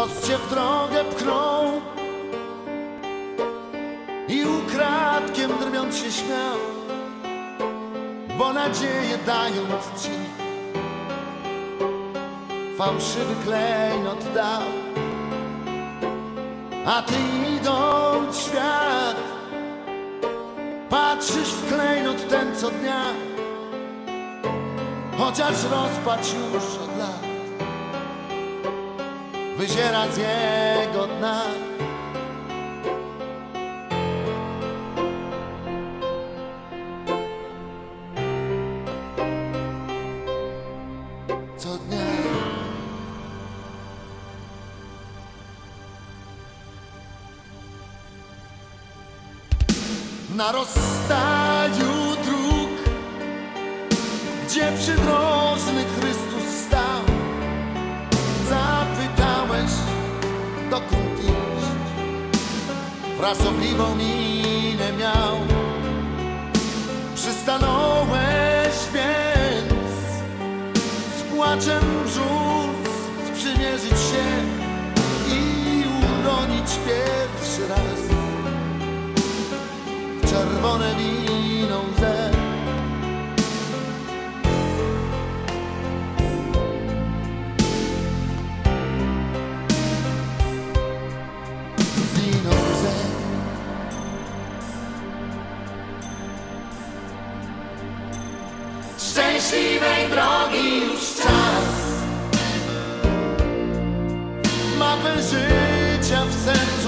Los cię w drogę pchnął. I ukradkiem drwiąc się śmiał Bo nadzieję dając ci Fałszywy klejnot dał A ty idąc świat Patrzysz w klejnot ten co dnia Chociaż rozpacz już od lat Wyziera z jego dna. Co Na rozstaju Frasobliwą minę miał. Przystanąłeś więc Z płaczem brzus sprzymierzyć się I uronić pierwszy raz. W czerwone wino łzę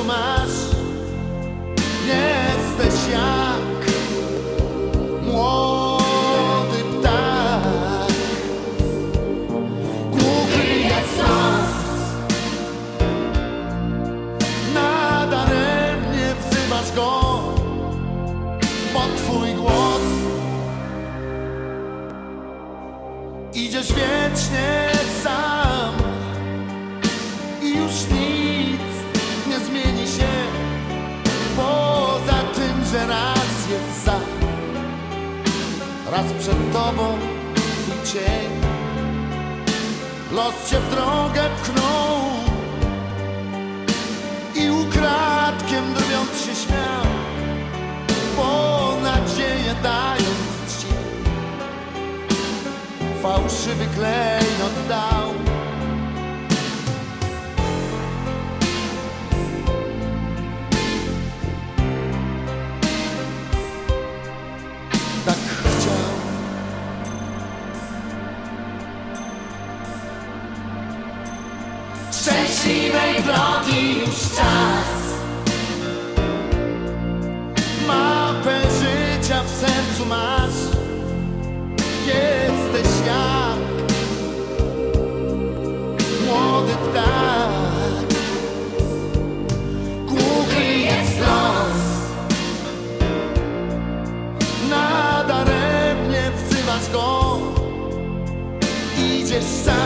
masz. Jesteś jak Drogę pchnął I ukradkiem drwiąc się śmiał Bo nadzieję dając ci Fałszywy klejnot dał Szczęśliwej już czas. Mapę życia w sercu masz, jesteś jak młody ptak. Głuchy jest los. Nadaremnie wzywasz go, idziesz sam,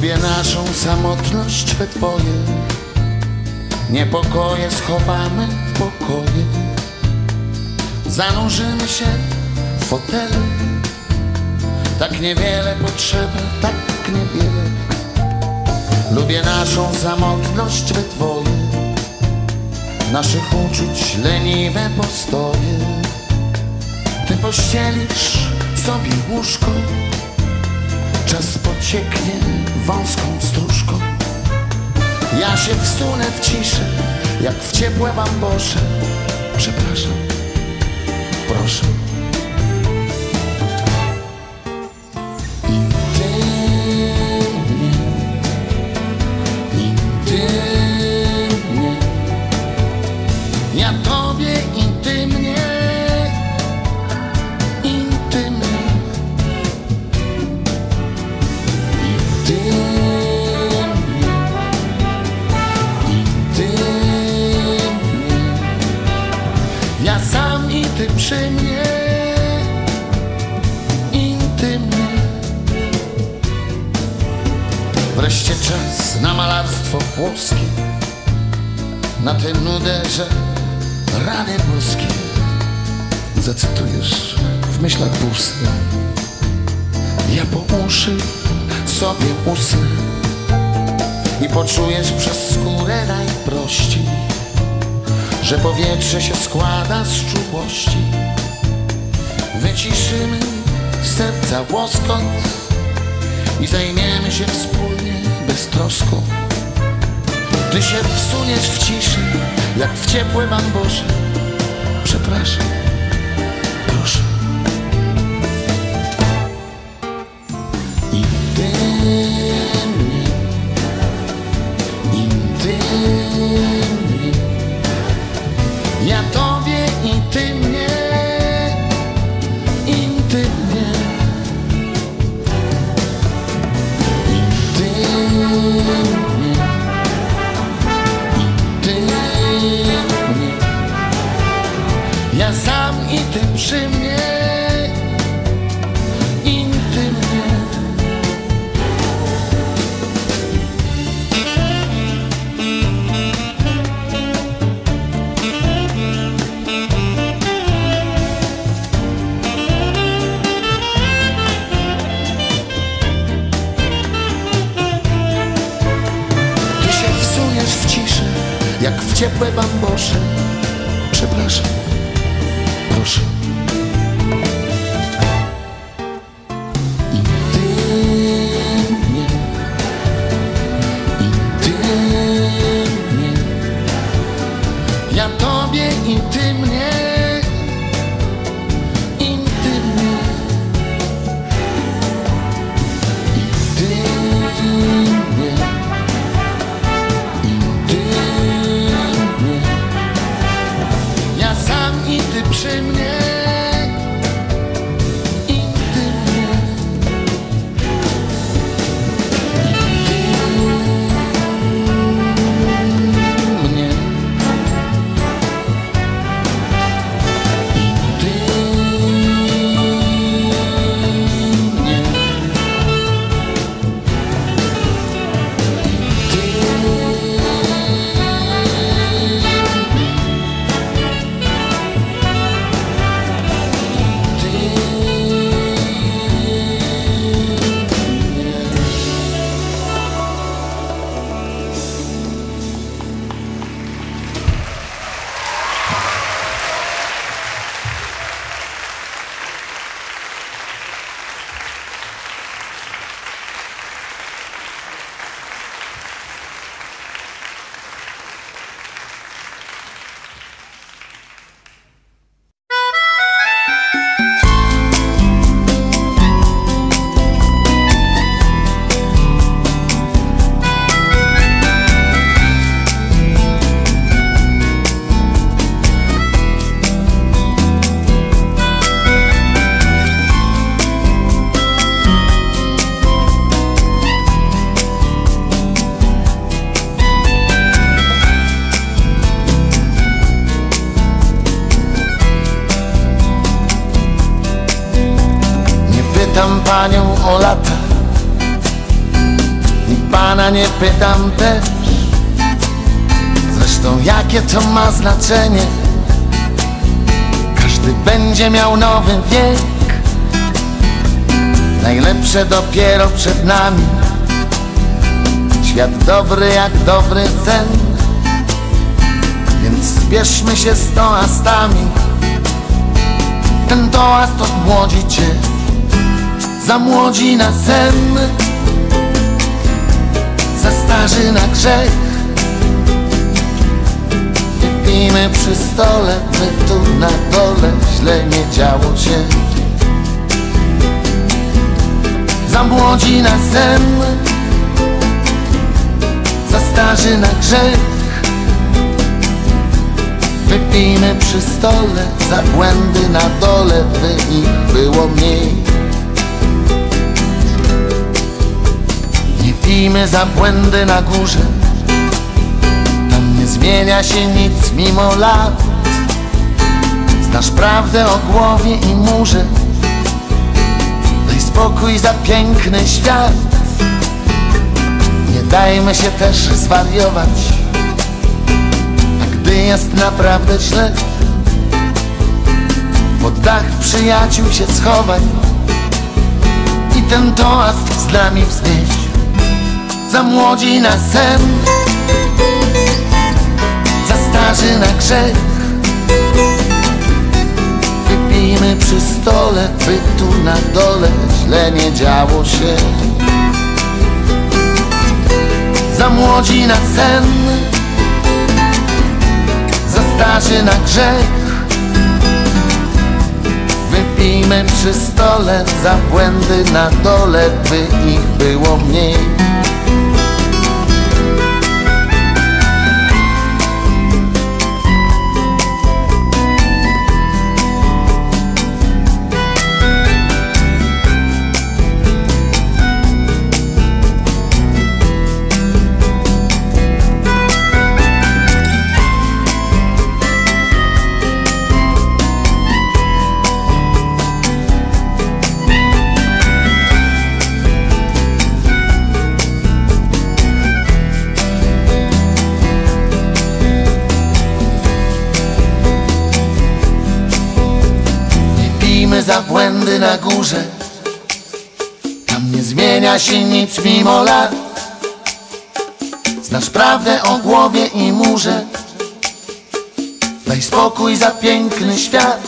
Lubię naszą samotność we dwoje Niepokoje schowamy w pokoje. Zanurzymy się w fotelu. Tak niewiele potrzeba, tak niewiele. Lubię naszą samotność we dwoje Naszych uczuć leniwe postoje. Ty pościelisz sobie łóżko Czas pocieknie wąską stróżką Ja się wsunę w ciszę Jak w ciepłe bambosze. Przepraszam Proszę Na tę nudę, rany boskie Zacytujesz w myślach pustych Ja po uszy sobie usnę I poczujesz przez skórę najprościej Że powietrze się składa z czułości. Wyciszymy serca łoskot I zajmiemy się wspólnie beztroską Ty się wsuniesz w ciszy Jak w ciepłe bambosze Przepraszam i ty przy mnie. Intymnie Ty się wsuniesz w ciszę, jak w ciepłe bambosze. Przepraszam, proszę. Panią o lata. Pana nie pytam też. Zresztą jakie to ma znaczenie? Każdy będzie miał nowy wiek. Najlepsze dopiero przed nami. Świat dobry jak dobry sen. Więc zbierzmy się z toastami. Ten toast odmłodzi cię Za młodzi na sen Za starzy na grzech. Wypijmy przy stole My tu na dole źle nie działo się. Za młodzi na sen Za starzy na grzech. Wypijmy przy stole Za błędy na dole By ich było mniej Pijmy za błędy na górze. Tam nie zmienia się nic mimo lat. Znasz prawdę o głowie i murze. Daj spokój za piękny świat. Nie dajmy się też zwariować. A gdy jest naprawdę źle Pod dach przyjaciół się schowaj I ten toast z nami wznieś Za młodzi na sen Za starzy na grzech. Wypijmy przy stole, by tu na dole źle nie działo się. Za młodzi na sen Za starzy na grzech. Wypijmy przy stole za błędy na dole, by ich było mniej Pijmy za błędy na górze. Tam nie zmienia się nic mimo lat. Znasz prawdę o głowie i murze. Daj spokój za piękny świat.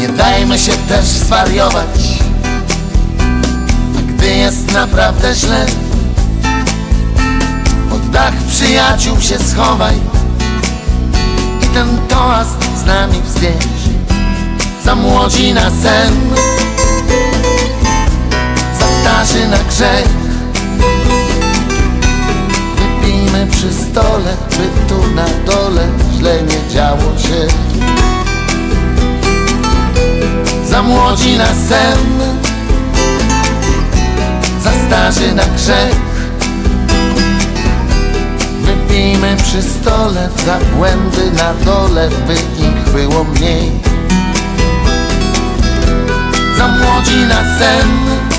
Nie dajmy się też zwariować. A gdy jest naprawdę źle Pod dach przyjaciół się schowaj. I ten toast z nami wznieś za młodzi na sen. Za starzy na grzech. Wypijmy przy stole, by tu na dole źle nie działo się. Za młodzi na sen. Za starzy na grzech. Wypijmy przy stole za błędy na dole, by ich było mniej samotna sen